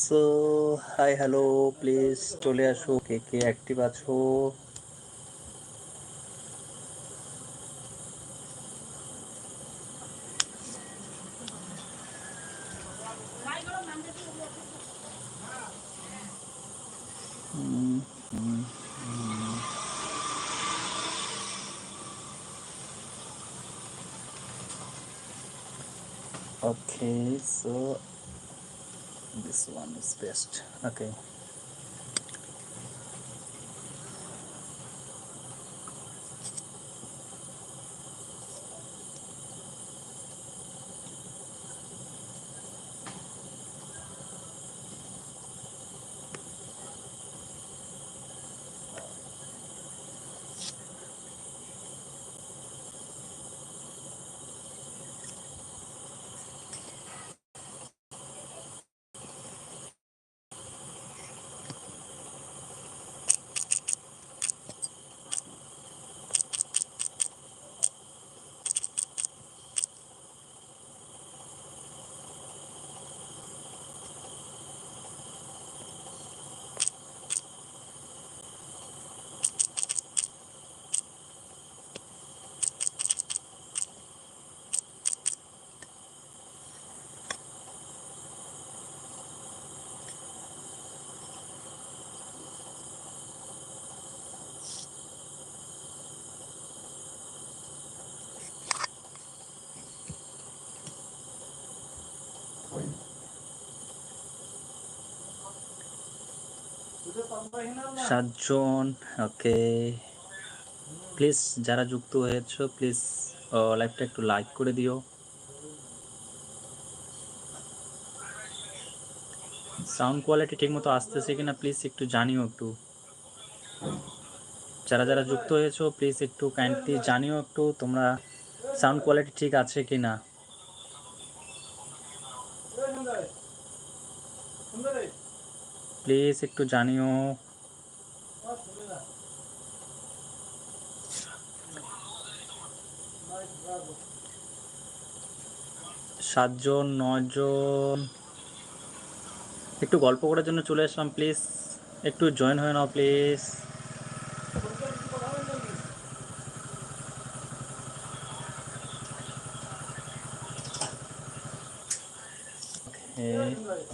So hi hello please চলে আসো কে কে অ্যাক্টিভ আছো? paste okay. সাতজন ওকে প্লিজ যারা যুক্ত হয়েছো প্লিজ লাইভটা একটু লাইক করে দিও। সাউন্ড কোয়ালিটি ঠিকমতো আসতেছে কিনা প্লিজ একটু জানিও একটু। যারা যারা যুক্ত হয়েছো প্লিজ একটু কাইন্ডলি জানিও একটু, তোমরা সাউন্ড কোয়ালিটি ঠিক আছে কিনা। প্লিজ একটু জানিও। সাতজন, নজন। একটু গল্প করার জন্য চলে আসলাম প্লিজ একটু জয়েন হয়ে নাও প্লিজ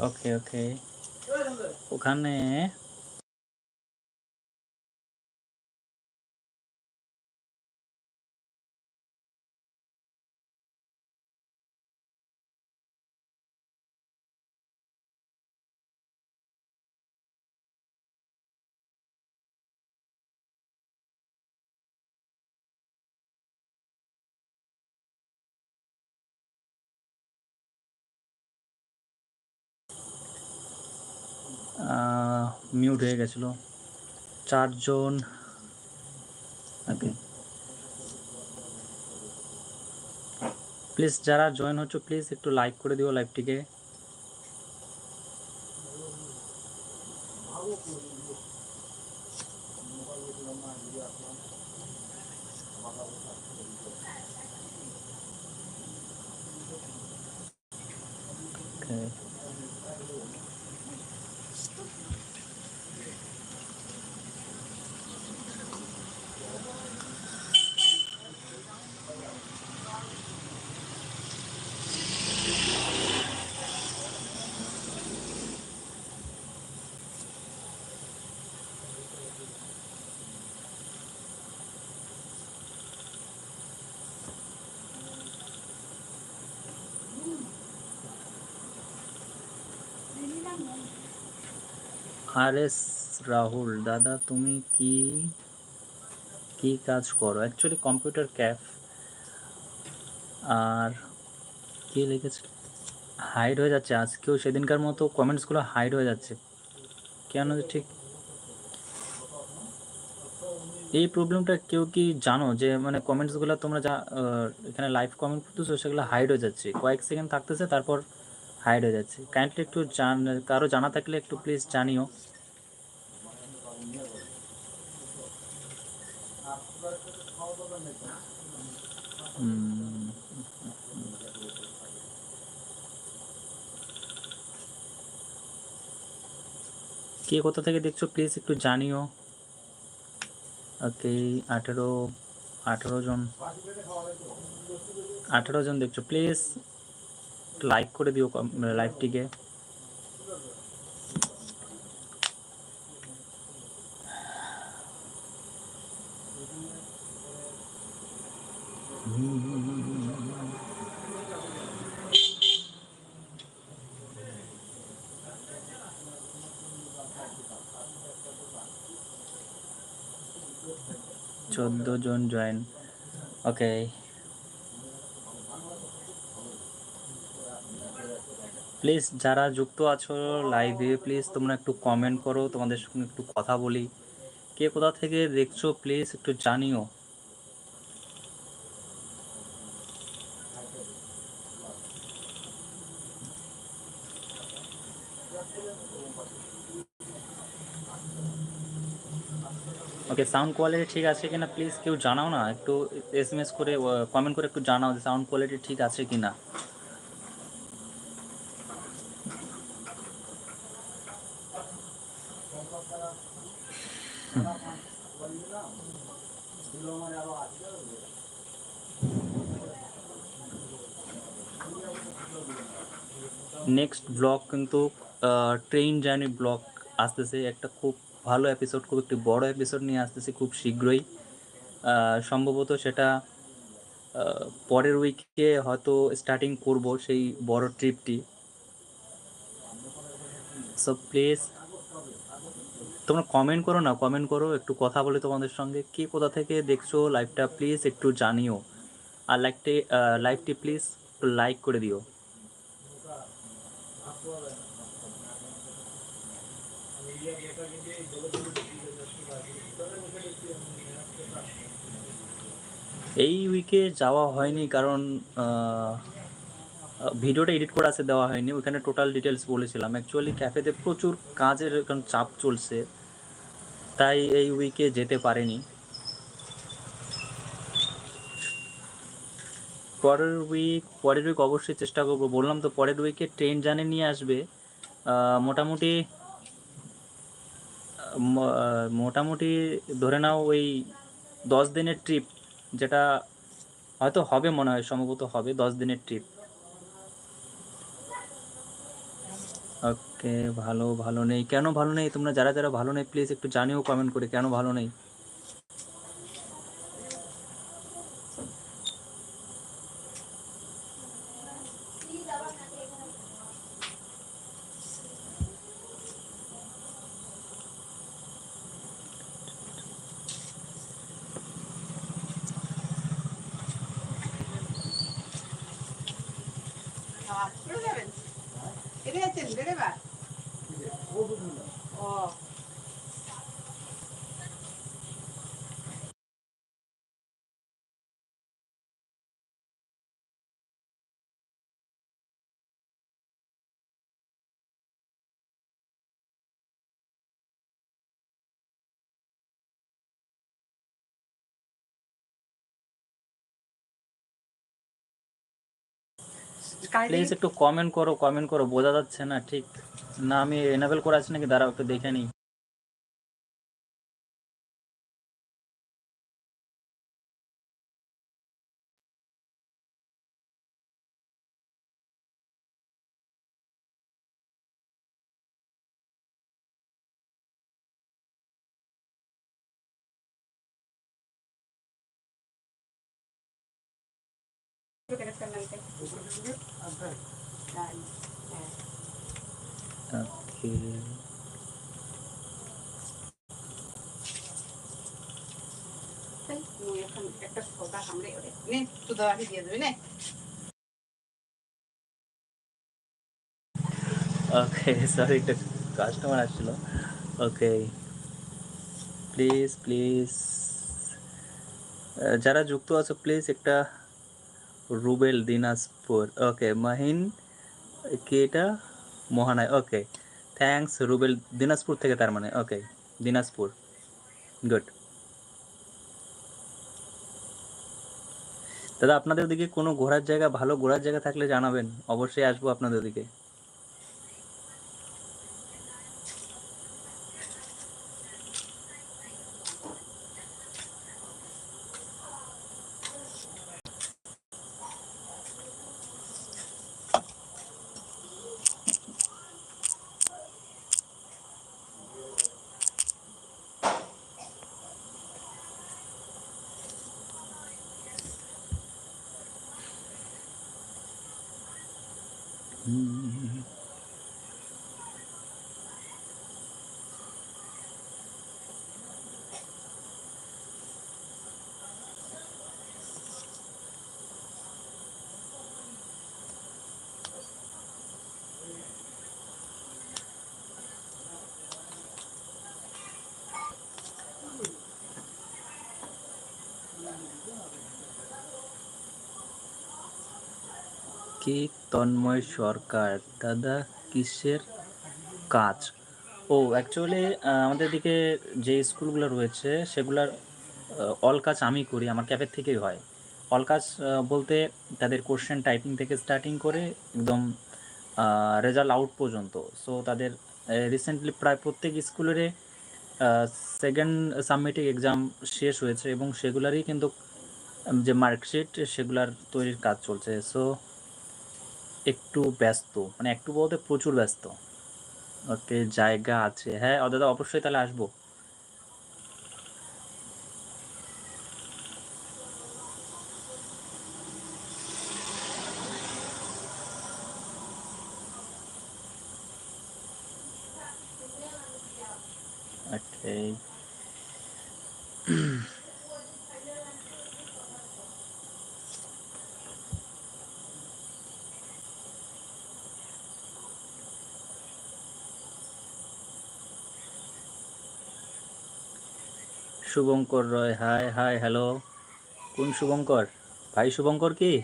ওকে ওকে ওখানে মিউট হয়ে গেছিল। চারজন। ওকে প্লিজ যারা জয়েন হচ্ছে প্লিজ একটু লাইক করে দিও লাইভটিকে Okay. আর এস রাহুল, দাদা তুমি কি কি কাজ করো? অ্যাকচুয়ালি কম্পিউটার ক্যাফ আর কি লিখেছে? হাইড হয়ে যাচ্ছে। আজকেও সেদিনকার মতো কমেন্টসগুলো হাইড হয়ে যাচ্ছে। কেন ঠিক? এই প্রবলেমটা কেউ কি জানো? যে মানে কমেন্টসগুলো তোমরা যা এখানে লাইভ কমেন্ট করতেছো, সেগুলো হাইড হয়ে যাচ্ছে। কয়েক সেকেন্ড থাকতেছে, তারপর হাইড হয়ে যাচ্ছে। কাইন্ডলি একটু জান, কারও জানা থাকলে একটু প্লিজ জানিও। কে কোথা থেকে দেখছ প্লিজ একটু জানিও। ওকে আঠেরো আঠেরো জন আঠেরো জন দেখছ প্লিজ লাইক করে দিও লাইভটিকে। চোদ্দ জন জয়েন ওকে প্লিজ যারা যুক্ত আছো লাইভে প্লিজ তোমরা একটু কমেন্ট করো, তোমাদের সঙ্গে একটু কথা বলি। কে কোথা থেকে দেখছ প্লিজ একটু জানিও। ওকে সাউন্ড কোয়ালিটি ঠিক আছে কিনা প্লিজ কেউ জানাও না? একটু এস করে কমেন্ট করে একটু জানাও যে সাউন্ড কোয়ালিটি ঠিক আছে কিনা। নেক্সট ব্লগ কিন্তু ট্রেন জার্নি ব্লগ আসতেছে। একটা খুব ভালো এপিসোড খুব একটি বড় এপিসোড নিয়ে আসতেছে খুব শীঘ্রই। সম্ভবত সেটা পরের উইকে হয়তো স্টার্টিং করব সেই বড় ট্রিপটি সো প্লিজ তোমরা কমেন্ট করো না কমেন্ট করো, একটু কথা বলে তোমাদের সঙ্গে। কে কোথা থেকে দেখছ লাইভটা প্লিজ একটু জানিও। আর লাইভটি লাইভটি প্লিজ লাইক করে দিও। এই উইকে যাওয়া হয়নি কারণ ভিডিওটা এডিট করে আছে, দেওয়া হয়নি। ওইখানে টোটাল ডিটেলস বলেছিলাম। অ্যাকচুয়ালি ক্যাফেতে প্রচুর কাজের চাপ চলছে। তাই এই উইকে যেতে পারেনি। পরের উইক পরের উইক অবশ্যই চেষ্টা করব। বললাম তো পরের উইকে ট্রেন জানে নিয়ে আসবে। মোটামুটি মোটামুটি ধরে নাও ওই দশ দিনের ট্রিপ যেটা হয়তো হবে মনে হয়, সম্ভবত হবে দশ দিনের ট্রিপ ওকে ভালো ভালো নেই। কেন ভালো নেই? তোমরা যারা যারা ভালো নেই প্লিজ একটু জানিও কমেন্ট করে। কেন ভালো নেই? 对吧？哦。প্লিজ একটু কমেন্ট করো কমেন্ট করো, বোঝা যাচ্ছে না, ঠিক? না, আমি এনাবেল করে আছি নাকি? দাঁড়াও, একটু দেখে নিই। এখন একটা কামড়ে ওরে নে সুদা বাকি দিয়ে দেবে নে ওকে সরি একটা কাস্টমার আসছিল। ওকে প্লিজ প্লিজ যারা যুক্ত আছো প্লিজ একটা রুবেল দিনাজপুর। ওকে মাহিন, কেটা? এটা মহানায়। ওকে থ্যাংকস রুবেল দিনাজপুর থেকে তার মানে। ওকে দিনাজপুর। গুড দাদা, আপনাদের দিকে কোনো ঘোরার জায়গা, ভালো ঘোরার জায়গা থাকলে জানাবেন। অবশ্যই আসব আপনাদের ওদিকে কি তন্ময় সরকার? দাদা, কিসের কাজ? ও অ্যাকচুয়ালি আমাদের দিকে যে স্কুলগুলো রয়েছে, সেগুলোর অল কাজ আমি করি, আমার ক্যাফের থেকেই হয়। অল কাজ বলতে তাদের কোশ্চেন টাইপিং থেকে স্টার্টিং করে একদম রেজাল্ট আউট পর্যন্ত। সো তাদের রিসেন্টলি প্রায় প্রত্যেক স্কুলের সেকেন্ড সাবমিটিং এক্সাম শেষ হয়েছে এবং সেগুলারই কিন্তু, যে মার্কশিট সেগুলার তৈরির কাজ চলছে। সো একটু ব্যস্ত মানে একটু বলতে প্রচুর ব্যস্ত। ওকে জায়গা আছে। হ্যাঁ দাদা, অবশ্যই তাহলে আসব okay Shubhankar Roy hi hi hello. কোন শুভঙ্কর? ভাই শুভঙ্কর কি?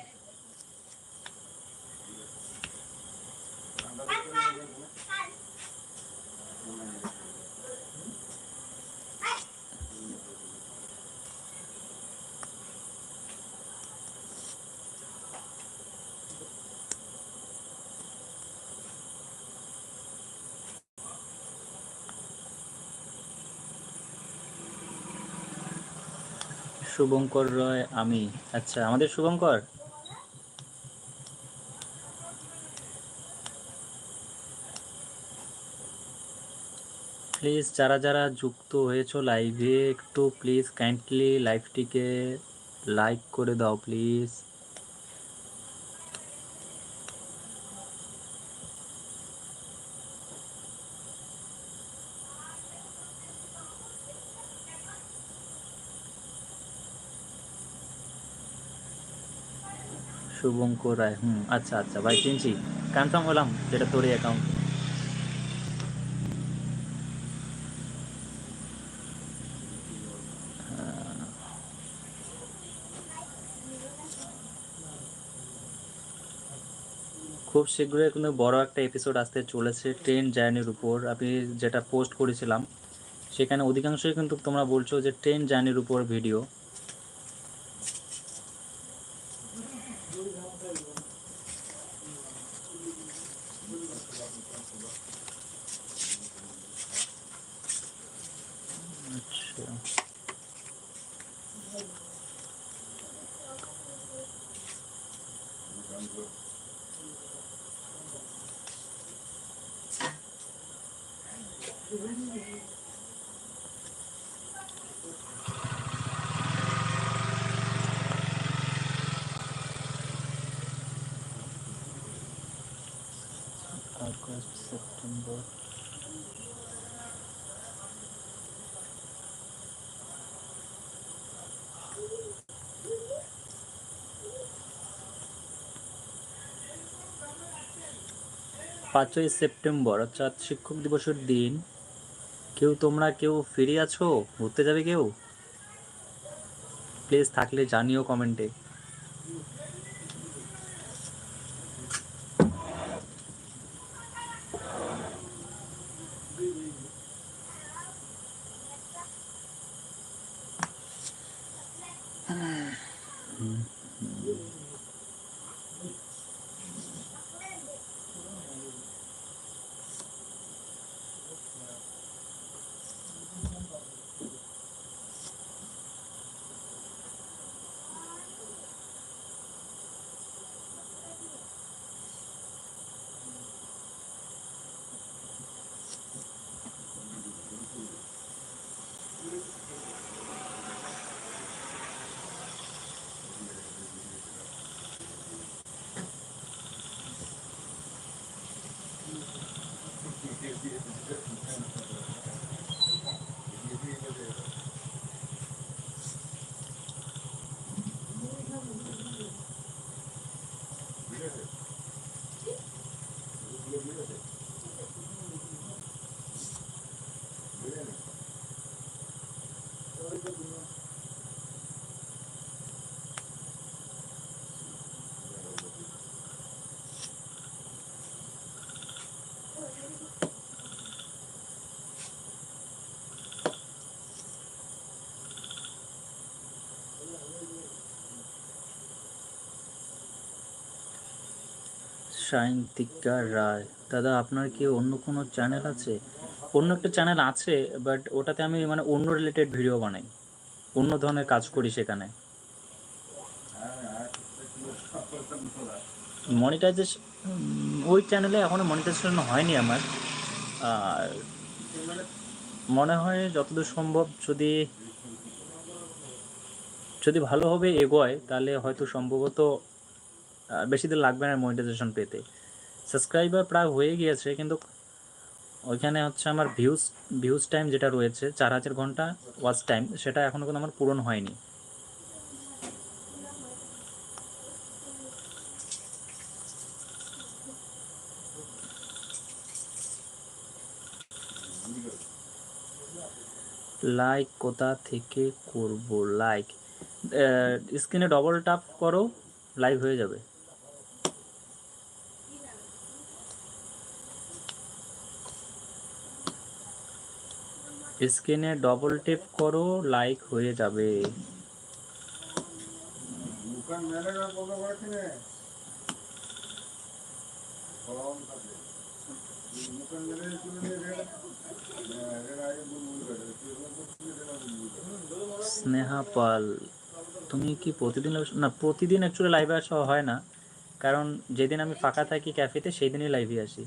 শুভঙ্কর রয়, আমি। আচ্ছা আমাদের শুভঙ্কর? প্লিজ, যারা যারা যুক্ত হয়েছো লাইভে, একটু প্লিজ কাইন্ডলি লাইভটিকে লাইক করে দাও, প্লিজ। শুভঙ্কর রায়। হুম আচ্ছা আচ্ছা ভাই চিনছি কনফার্ম হলাম যেটা তোরই অ্যাকাউন্ট খুব শীঘ্রই কিন্তু বড় একটা এপিসোড আসতে চলেছে ট্রেন জার্নির উপর। আমি যেটা পোস্ট করেছিলাম, সেখানে অধিকাংশই কিন্তু তোমরা বলছো যে ট্রেন জার্নির উপর ভিডিও আচ্ছা আগস্ট সেপ্টেম্বর পাঁচই সেপ্টেম্বর, অর্থাৎ শিক্ষক দিবসের দিন। কেউ তোমরা কেউ ফিরে আছো? ঘুরতে যাবে কেউ? প্লিজ থাকলে জানিও কমেন্টে। সায়ন্তিকা রায়। দাদা, আপনার কি অন্য কোনো চ্যানেল আছে? অন্য একটা চ্যানেল আছে বাট ওটাতে আমি মানে অন্য রিলেটেড ভিডিও বানাই। অন্য ধরনের কাজ করি সেখানে। মনিটাইজেশন ওই চ্যানেলে এখনও মনিটাইজেশন হয়নি আমার। আর মনে হয় যতদূর সম্ভব যদি যদি ভালোভাবে এগোয়, তাহলে হয়তো সম্ভবত বেশি দিন লাগবে না মনিটাইজেশন পেতে। সাবস্ক্রাইবার প্রায় হয়ে গিয়েছে, কিন্তু ওইখানে হচ্ছে আমার ভিউজ ভিউজ টাইম যেটা রয়েছে, চার হাজার ঘণ্টা ওয়াচ টাইম সেটা এখনও কিন্তু আমার পূরণ হয়নি। লাইক কোথা থেকে করব? লাইক স্ক্রিনে ডবল টাপ করো লাইভ হয়ে যাবে। স্ক্রিনে ডবল টেপ করো লাইক হয়ে যাবে। স্নেহা পাল, তুমি কি প্রতিদিন না, প্রতিদিন অ্যাকচুয়ালি লাইভে আসা হয় না। কারণ যেদিন আমি ফাঁকা থাকি ক্যাফেতে সেই দিনই লাইভে আসি।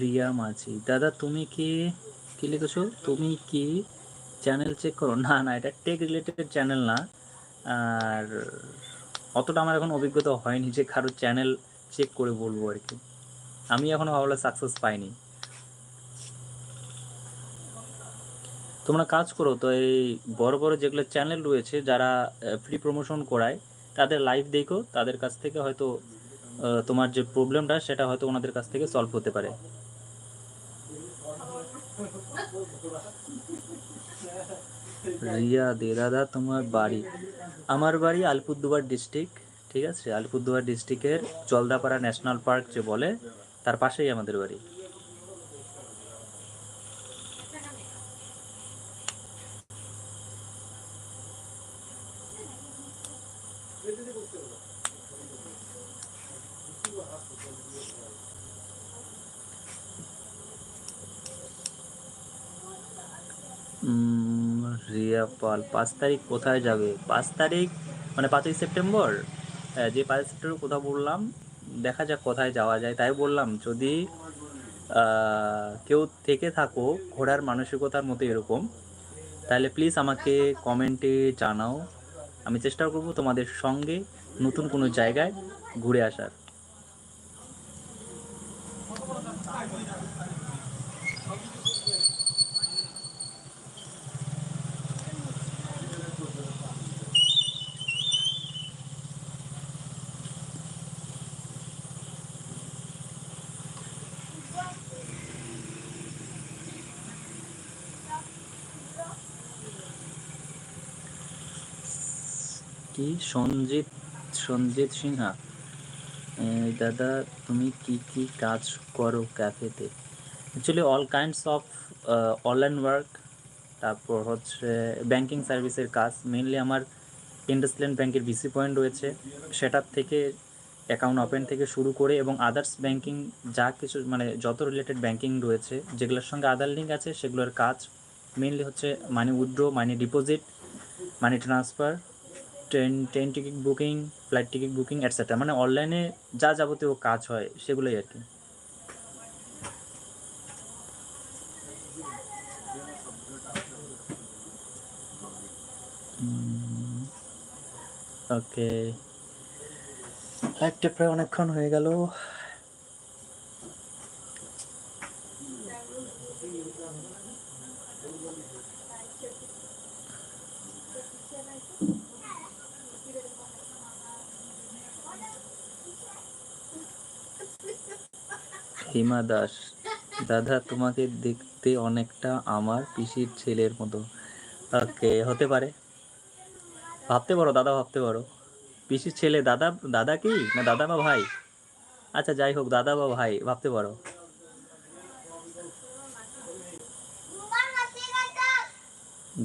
রিয়া মাঝি। দাদা, তুমি কি কি লিখেছো? তুমি কি চ্যানেল চেক করো? না না, এটা টেক রিলেটেড চ্যানেল না। আর অতটা আমার এখন অভিজ্ঞতা হয়নি যে কারও চ্যানেল চেক করে বলব আর কি। আমি এখনও ভাবলে সাকসেস পাইনি। তোমরা কাজ করো, তো এই বড় বড় যেগুলো চ্যানেল রয়েছে, যারা ফ্রি প্রমোশন করায় তাদের লাইভ দেখো, তাদের কাছ থেকে হয়তো তোমার যে প্রবলেমটা সেটা হয়তো ওনাদের কাছ থেকে সলভ হতে পারে। রিয়া দে দাদা, তোমার বাড়ি। আমার বাড়ি আলিপুরদুয়ার ডিস্ট্রিক্ট ঠিক আছে? আলিপুরদুয়ার ডিস্ট্রিক্টের জলদাপাড়া ন্যাশনাল পার্ক যে বলে, তার পাশেই আমাদের বাড়ি। পাল পাঁচ তারিখ কোথায় যাবে? পাঁচ তারিখ মানে পাঁচই সেপ্টেম্বর? হ্যাঁ, যে পাঁচই সেপ্টেম্বর কোথাও বললাম দেখা যাক কোথায় যাওয়া যায়। তাই বললাম যদি কেউ থেকে থাকো ঘোরার মানসিকতার মতো এরকম তাহলে প্লিজ আমাকে কমেন্টে জানাও। আমি চেষ্টা করব তোমাদের সঙ্গে নতুন কোনো জায়গায় ঘুরে আসার। কি? সঞ্জিত সঞ্জিত সিনহা। দাদা, তুমি কি কি কাজ করো ক্যাফেতে? Actually all kinds of online work তারপর হচ্ছে ব্যাংকিং সার্ভিসের কাজ। মেনলি আমার ইন্ডাসল্যান্ড ব্যাংকের বিসি পয়েন্ট রয়েছে। সেটার থেকে অ্যাকাউন্ট ওপেন থেকে শুরু করে এবং আদার্স ব্যাংকিং যা কিছু মানে যত রিলেটেড ব্যাংকিং রয়েছে, যেগুলোর সঙ্গে আদার লিঙ্ক আছে, সেগুলোর কাজ মেনলি হচ্ছে money withdraw money deposit money transfer train train ticket booking, flight ticket booking etcetera মানে অনলাইনে যা যাবতীয় কাজ হয়, সেগুলোই আর কি। ওকে ফ্লাইটটা প্রায় অনেকক্ষণ হয়ে গেল। হিমা দাস। দাদা, তোমাকে দেখতে অনেকটা আমার পিসির ছেলের মতো। ওকে হতে পারে। ভাবতে পারো, দাদা ভাবতে পারো। পিসির ছেলে দাদা দাদা কি? না দাদা বা ভাই? আচ্ছা যাই হোক, দাদা বা ভাই, ভাবতে পারো।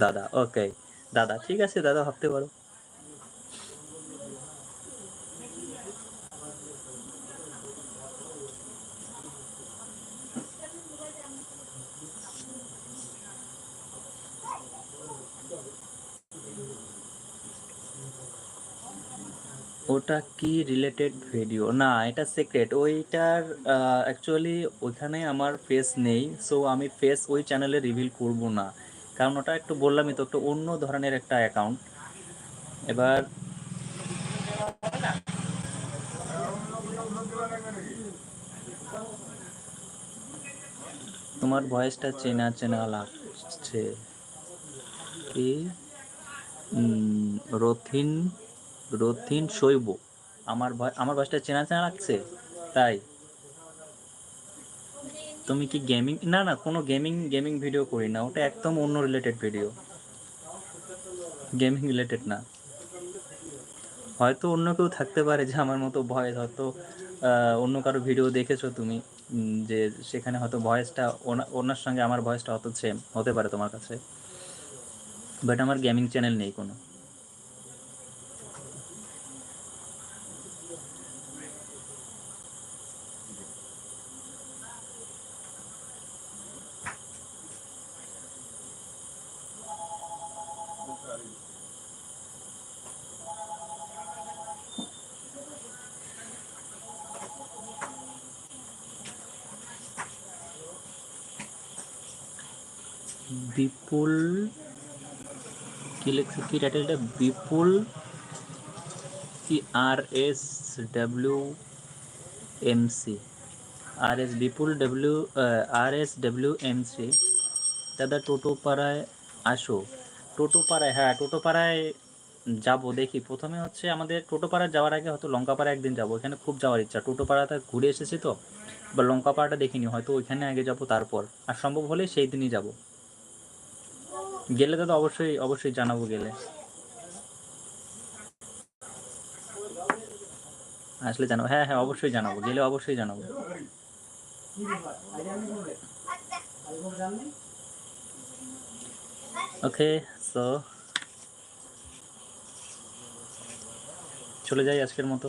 দাদা ওকে দাদা, ঠিক আছে, দাদা ভাবতে পারো ওটা কি রিলেটেড ভিডিও না, এটা সিক্রেট ওইটার অ্যাকচুয়ালি ওইখানে আমার ফেস নেই সো আমি ফেস ওই চ্যানেলে রিভিল করব না। কারণ ওটা একটু বললামই তো, একটু অন্য ধরনের একটা অ্যাকাউন্ট এবার তোমার ভয়েসটা চেনা চেনা লাগছে। কি রথিন রথিন শৈব। আমার আমার ভয়েসটা চেনা চেনা লাগছে? তাই। তুমি কি গেমিং না না, কোনো গেমিং গেমিং ভিডিও করি না, ওটা একদম অন্য রিলেটেড ভিডিও গেমিং রিলেটেড না। হয়তো অন্য কেউ থাকতে পারে যে আমার মতো ভয়েস হয়তো অন্য কারও ভিডিও দেখেছ তুমি যে সেখানে হয়তো ভয়েসটা ওনার সঙ্গে আমার ভয়েসটা হয়তো সেম হতে পারে তোমার কাছে। বাট আমার গেমিং চ্যানেল নেই কোনো বিপুল কি টাইটেলটা বিপুল কি R S W M C R S Bipul W R S W M C দাদা টোটো পাড়ায় আসো। টোটো পাড়ায় হ্যাঁ টোটো পাড়ায় যাব, দেখি। প্রথমে হচ্ছে আমাদের টোটো পাড়া যাওয়ার আগে হয়তো লঙ্কা পাড়া একদিন যাব। এখানে খুব যাওয়ার ইচ্ছা। টোটো পাড়াতে ঘুরে এসেছি তো বা লঙ্কা পাড়াটা দেখিনি, হয়তো ওইখানে আগে যাব তারপর। আর সম্ভব হলে সেই দিনই যাব। গেলে দাদা অবশ্যই অবশ্যই জানাব গেলে। আসলে জানাব হ্যাঁ হ্যাঁ অবশ্যই জানাব, গেলে অবশ্যই জানাব। ওকে সো চলে যাই আজকের মতো।